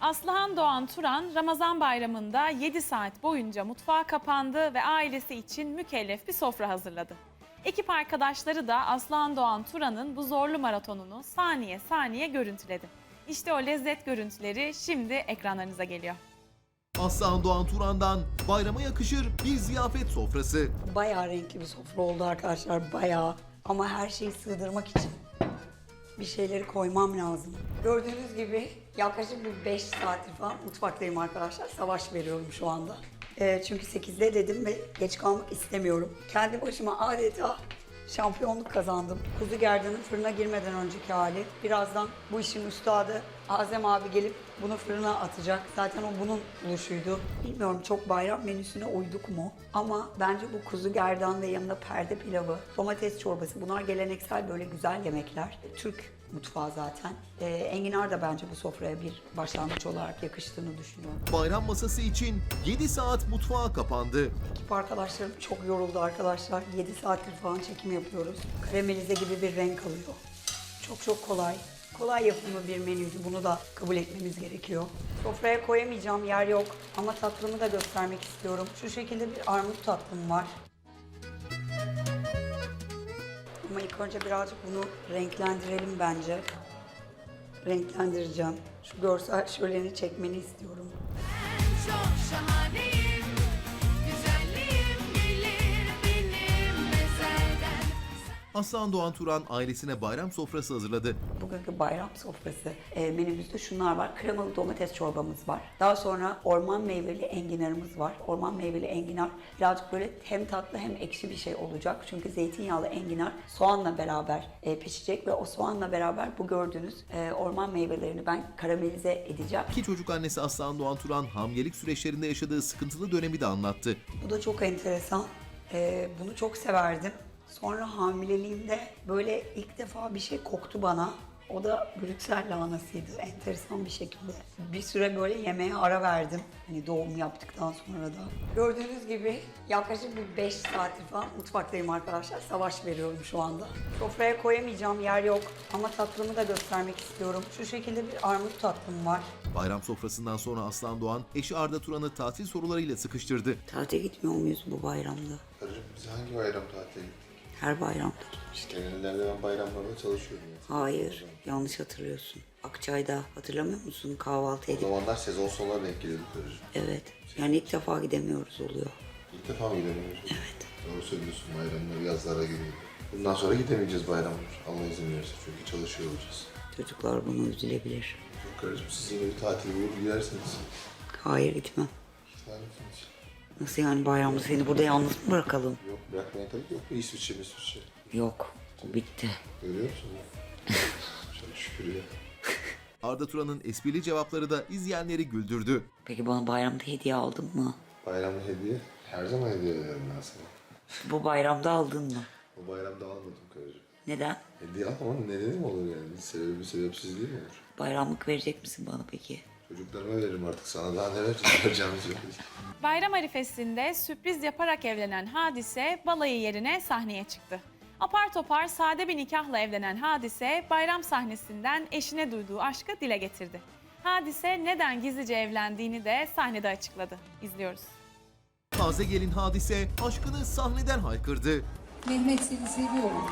Aslıhan Doğan Turan Ramazan bayramında 7 saat boyunca mutfağa kapandı ve ailesi için mükellef bir sofra hazırladı. Ekip arkadaşları da Aslıhan Doğan Turan'ın bu zorlu maratonunu saniye saniye görüntüledi. İşte o lezzet görüntüleri şimdi ekranlarınıza geliyor. Aslan Doğan Turan'dan bayrama yakışır bir ziyafet sofrası. Bayağı renkli bir sofra oldu arkadaşlar bayağı. Ama her şeyi sığdırmak için bir şeyleri koymam lazım. Gördüğünüz gibi yaklaşık bir 5 saattir falan mutfaktayım arkadaşlar. Savaş veriyorum şu anda. Ee, çünkü 8'de dedim ve geç kalmak istemiyorum. Kendi başıma adeta şampiyonluk kazandım. Kuzu gerdanın fırına girmeden önceki hali. Birazdan bu işin üstadı Azem abi gelip bunu fırına atacak. Zaten o bunun buluşuydu. Bilmiyorum çok bayram menüsüne uyduk mu? Ama bence bu kuzu gerdan ve yanında perde pilavı, domates çorbası bunlar geleneksel böyle güzel yemekler. Türk mutfağı zaten. Ee, enginar da bence bu sofraya bir başlangıç olarak yakıştığını düşünüyorum. Bayram masası için 7 saat mutfağa kapandı. Ekip arkadaşlarım çok yoruldu arkadaşlar. 7 saattir falan çekim yapıyoruz. Karamelize gibi bir renk alıyor. Çok çok kolay. Kolay yapımı bir menüydü. Bunu da kabul etmemiz gerekiyor. Sofraya koyamayacağım yer yok ama tatlımı da göstermek istiyorum. Şu şekilde bir armut tatlım var. Ama ilk önce birazcık bunu renklendirelim bence. Renklendireceğim. Şu görsel şöleni çekmeni istiyorum. Çok şahaneyim, Aslan Doğan Turan ailesine bayram sofrası hazırladı. Bugünkü bayram sofrası e, menümüzde şunlar var. Kremalı domates çorbamız var. Daha sonra orman meyveli enginarımız var. Orman meyveli enginar birazcık böyle hem tatlı hem ekşi bir şey olacak. Çünkü zeytinyağlı enginar soğanla beraber e, pişecek ve o soğanla beraber bu gördüğünüz e, orman meyvelerini ben karamelize edeceğim. İki çocuk annesi Aslan Doğan Turan hamilelik süreçlerinde yaşadığı sıkıntılı dönemi de anlattı. Bu da çok enteresan. Ee, bunu çok severdim. Sonra hamileliğimde böyle ilk defa bir şey koktu bana. O da Brüksel lahanasıydı enteresan bir şekilde. Bir süre böyle yemeğe ara verdim. Hani doğum yaptıktan sonra da. Gördüğünüz gibi yaklaşık bir 5 saattir falan mutfaktayım arkadaşlar. Savaş veriyorum şu anda. Sofraya koyamayacağım yer yok ama tatlımı da göstermek istiyorum. Şu şekilde bir armut tatlım var. Bayram sofrasından sonra Aslan Doğan eşi Arda Turan'ı tatil sorularıyla sıkıştırdı. Tatile gitmiyor muyuz bu bayramda? Karıcığım biz hangi bayram tatile gittik? Her bayramda. İşte genellerde ben bayramlarda çalışıyorum. ya. Hayır, yanlış hatırlıyorsun. Akçay'da hatırlamıyor musun kahvaltı O edip? zamanlar sezon sonuna denk geliyordu karıcığım. Evet. Yani ilk defa gidemiyoruz oluyor. İlk defa mı gidemiyoruz? Evet. Doğru söylüyorsun bayramlar yazlara giriyor. Bundan sonra gidemeyeceğiz bayramlar. Allah izin verirse çünkü çalışıyor olacağız. Çocuklar buna üzülebilir. Yok karıcığım siz yine bir tatil bulur giderseniz. Hayır gitmem. Gider misiniz? Nasıl yani bayramda seni burada yalnız mı bırakalım? Yok bırakmaya tabii yok İsviçre mi İsviçre? Yok. O bitti. Görüyor musun? Çok şükür ya. Arda Turan'ın esprili cevapları da izleyenleri güldürdü. Peki bana bayramda hediye aldın mı? Bayramda hediye. Her zaman hediye ederim ben sana. Bu bayramda aldın mı? Bu bayramda almadım karıcığım. Neden? Hediye almamanın nedeni mi olur yani? Sebebi sebepsizliği mi olur? Bayramlık verecek misin bana peki? Çocuklarıma veririm artık sana daha neler vereceğimiz yok. Bayram arifesinde sürpriz yaparak evlenen Hadise balayı yerine sahneye çıktı. Apar topar sade bir nikahla evlenen Hadise bayram sahnesinden eşine duyduğu aşkı dile getirdi. Hadise neden gizlice evlendiğini de sahnede açıkladı. İzliyoruz. Taze gelin Hadise aşkını sahneden haykırdı. Mehmet seni seviyorum.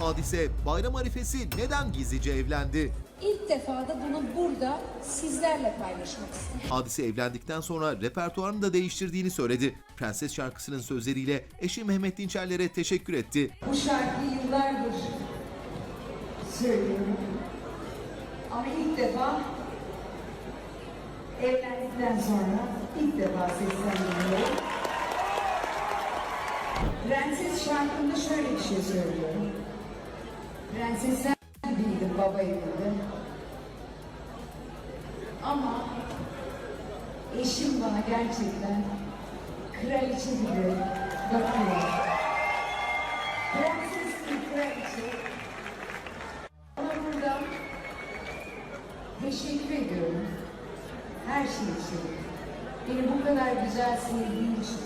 Hadise bayram arifesi neden gizlice evlendi? İlk defa da bunu burada sizlerle paylaşmak istedim. Hadise evlendikten sonra repertuarını da değiştirdiğini söyledi. Prenses şarkısının sözleriyle eşi Mehmet Dinçerler'e teşekkür etti. Bu şarkıyı yıllardır söylüyorum. Ama ilk defa evlendikten sonra ilk defa seslendiriyorum. Prenses şarkımda şöyle bir şey söylüyorum. Prensesler gibiydim baba evinde. Ama eşim bana gerçekten kraliçe gibi bakıyor. Prenses bir kraliçe. Ona buradan teşekkür ediyorum. Her şey için. Beni bu kadar güzel sevdiğin için.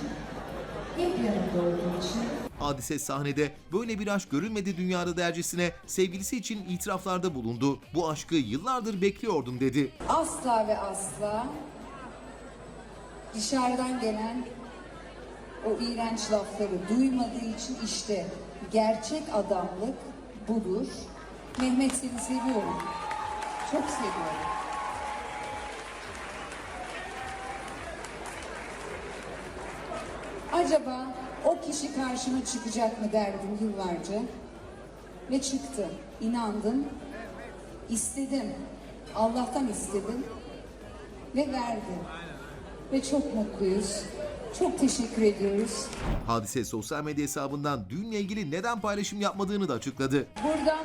Hep yanımda olduğun için. Hadise sahnede böyle bir aşk görülmedi dünyada dercesine sevgilisi için itiraflarda bulundu. Bu aşkı yıllardır bekliyordum dedi. Asla ve asla dışarıdan gelen o iğrenç lafları duymadığı için işte gerçek adamlık budur. Mehmet seni seviyorum. Çok seviyorum. Acaba o kişi karşıma çıkacak mı derdim yıllarca. Ve çıktı. İnandım. İstedim. Allah'tan istedim. Ve verdi. Ve çok mutluyuz. Çok teşekkür ediyoruz. Hadise sosyal medya hesabından düğünle ilgili neden paylaşım yapmadığını da açıkladı. Buradan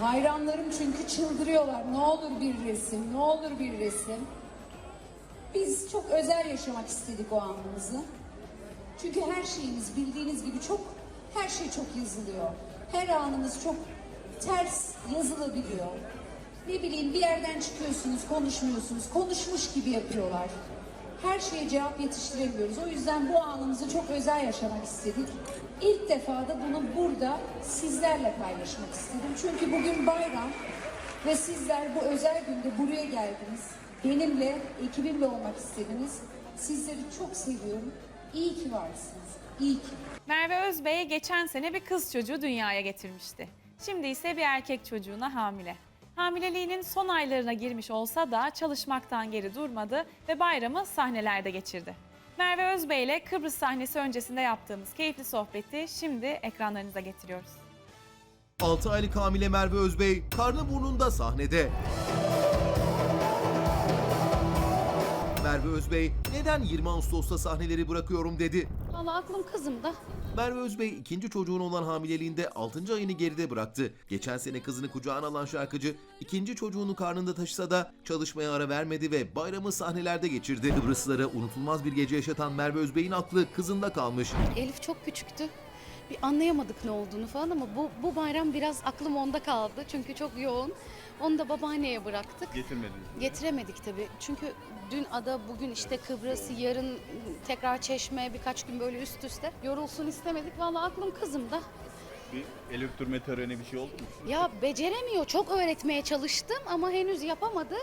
hayranlarım çünkü çıldırıyorlar. Ne olur bir resim, ne olur bir resim. Biz çok özel yaşamak istedik o anımızı. Çünkü her şeyimiz bildiğiniz gibi çok, her şey çok yazılıyor. Her anımız çok ters yazılabiliyor. Ne bileyim bir yerden çıkıyorsunuz, konuşmuyorsunuz, konuşmuş gibi yapıyorlar. Her şeye cevap yetiştiremiyoruz. O yüzden bu anımızı çok özel yaşamak istedik. İlk defa da bunu burada sizlerle paylaşmak istedim. Çünkü bugün bayram ve sizler bu özel günde buraya geldiniz. Benimle, ekibimle olmak istediniz. Sizleri çok seviyorum. İyi ki varsınız. İyi ki. Merve Özbey geçen sene bir kız çocuğu dünyaya getirmişti. Şimdi ise bir erkek çocuğuna hamile. Hamileliğinin son aylarına girmiş olsa da çalışmaktan geri durmadı ve bayramı sahnelerde geçirdi. Merve Özbey ile Kıbrıs sahnesi öncesinde yaptığımız keyifli sohbeti şimdi ekranlarınıza getiriyoruz. 6 aylık hamile Merve Özbey karnı burnunda sahnede. Merve Özbey neden 20 Ağustos'ta sahneleri bırakıyorum dedi. Valla aklım kızımda. Merve Özbey ikinci çocuğun olan hamileliğinde 6. ayını geride bıraktı. Geçen sene kızını kucağına alan şarkıcı ikinci çocuğunu karnında taşısa da çalışmaya ara vermedi ve bayramı sahnelerde geçirdi. Kıbrıslılara unutulmaz bir gece yaşatan Merve Özbey'in aklı kızında kalmış. Elif çok küçüktü. Bir anlayamadık ne olduğunu falan ama bu, bu bayram biraz aklım onda kaldı. Çünkü çok yoğun. Onu da babaanneye bıraktık. Getirmediniz. Getiremedik tabii. Çünkü dün ada, bugün işte Kıbrıs, yarın tekrar Çeşme, birkaç gün böyle üst üste. Yorulsun istemedik. Valla aklım kızımda. Bir el öptürme töreni bir şey oldu mu? Ya beceremiyor. Çok öğretmeye çalıştım ama henüz yapamadı.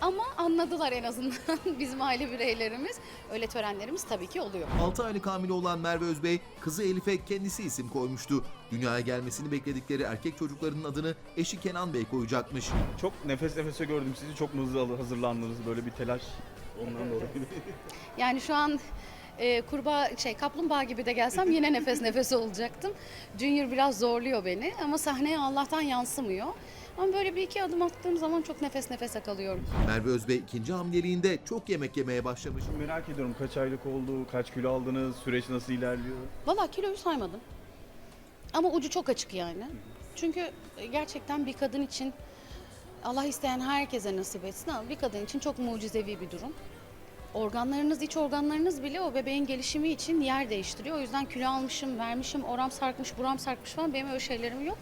Ama anladılar en azından bizim aile bireylerimiz. Öyle törenlerimiz tabii ki oluyor. 6 aylık hamile olan Merve Özbey kızı Elif'e kendisi isim koymuştu. Dünyaya gelmesini bekledikleri erkek çocuklarının adını eşi Kenan Bey koyacakmış. Çok nefes nefese gördüm sizi. Çok mu hızlı hazırlandınız böyle bir telaş. Ondan dolayı. Yani şu an e, kurbağa şey kaplumbağa gibi de gelsem yine nefes nefese olacaktım. Junior biraz zorluyor beni ama sahneye Allah'tan yansımıyor. Ama böyle bir iki adım attığım zaman çok nefes nefese kalıyorum. Merve Özbey ikinci hamileliğinde çok yemek yemeye başlamış. Merak ediyorum kaç aylık oldu, kaç kilo aldınız, süreç nasıl ilerliyor? Valla kiloyu saymadım. Ama ucu çok açık yani. Çünkü gerçekten bir kadın için Allah isteyen herkese nasip etsin ama bir kadın için çok mucizevi bir durum. Organlarınız, iç organlarınız bile o bebeğin gelişimi için yer değiştiriyor. O yüzden kilo almışım, vermişim, oram sarkmış, buram sarkmış falan benim öyle şeylerim yok.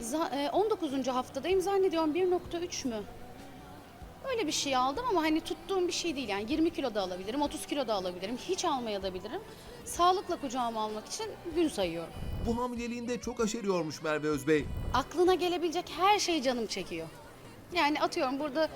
Za- e, 19. haftadayım zannediyorum 1.3 mü? Öyle bir şey aldım ama hani tuttuğum bir şey değil yani 20 kilo da alabilirim, 30 kilo da alabilirim, hiç almaya da bilirim. Sağlıkla kucağıma almak için gün sayıyorum. Bu hamileliğinde çok aşeriyormuş Merve Özbey. Aklına gelebilecek her şey canım çekiyor. Yani atıyorum burada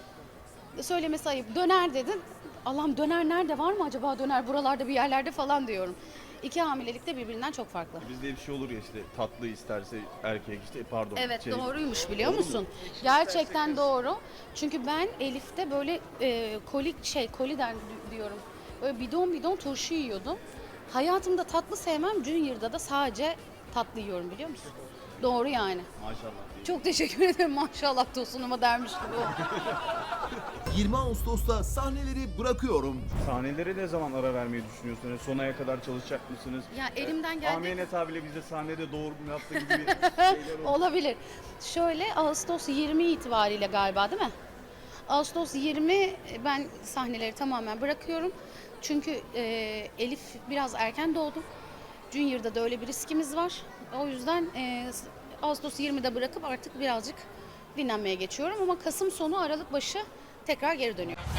söylemesi ayıp döner dedin. Allah'ım döner nerede var mı acaba döner buralarda bir yerlerde falan diyorum. İki hamilelik de birbirinden çok farklı. Bizde bir şey olur ya işte tatlı isterse erkek işte pardon. Evet şey- doğruymuş biliyor musun? Gerçekten doğru. Çünkü ben Elif'te böyle e, koli şey koliden di- diyorum. Böyle bidon bidon turşu yiyordum. Hayatımda tatlı sevmem. Junior'da da sadece tatlı yiyorum biliyor musun? Doğru yani. Maşallah. Çok teşekkür ederim maşallah tosunuma dermiş gibi. 20 Ağustos'ta sahneleri bırakıyorum. Sahnelere ne zaman ara vermeyi düşünüyorsunuz? Son aya kadar çalışacak mısınız? Ya elimden geldiği Amiyane tabirle bize sahnede doğurum yaptığı gibi şeyler oldu. olabilir. Şöyle Ağustos 20 itibariyle galiba değil mi? Ağustos 20 ben sahneleri tamamen bırakıyorum. Çünkü e, Elif biraz erken doğdu. Junior'da da öyle bir riskimiz var. O yüzden e, Ağustos 20'de bırakıp artık birazcık dinlenmeye geçiyorum. Ama Kasım sonu Aralık başı tekrar geri dönüyorum.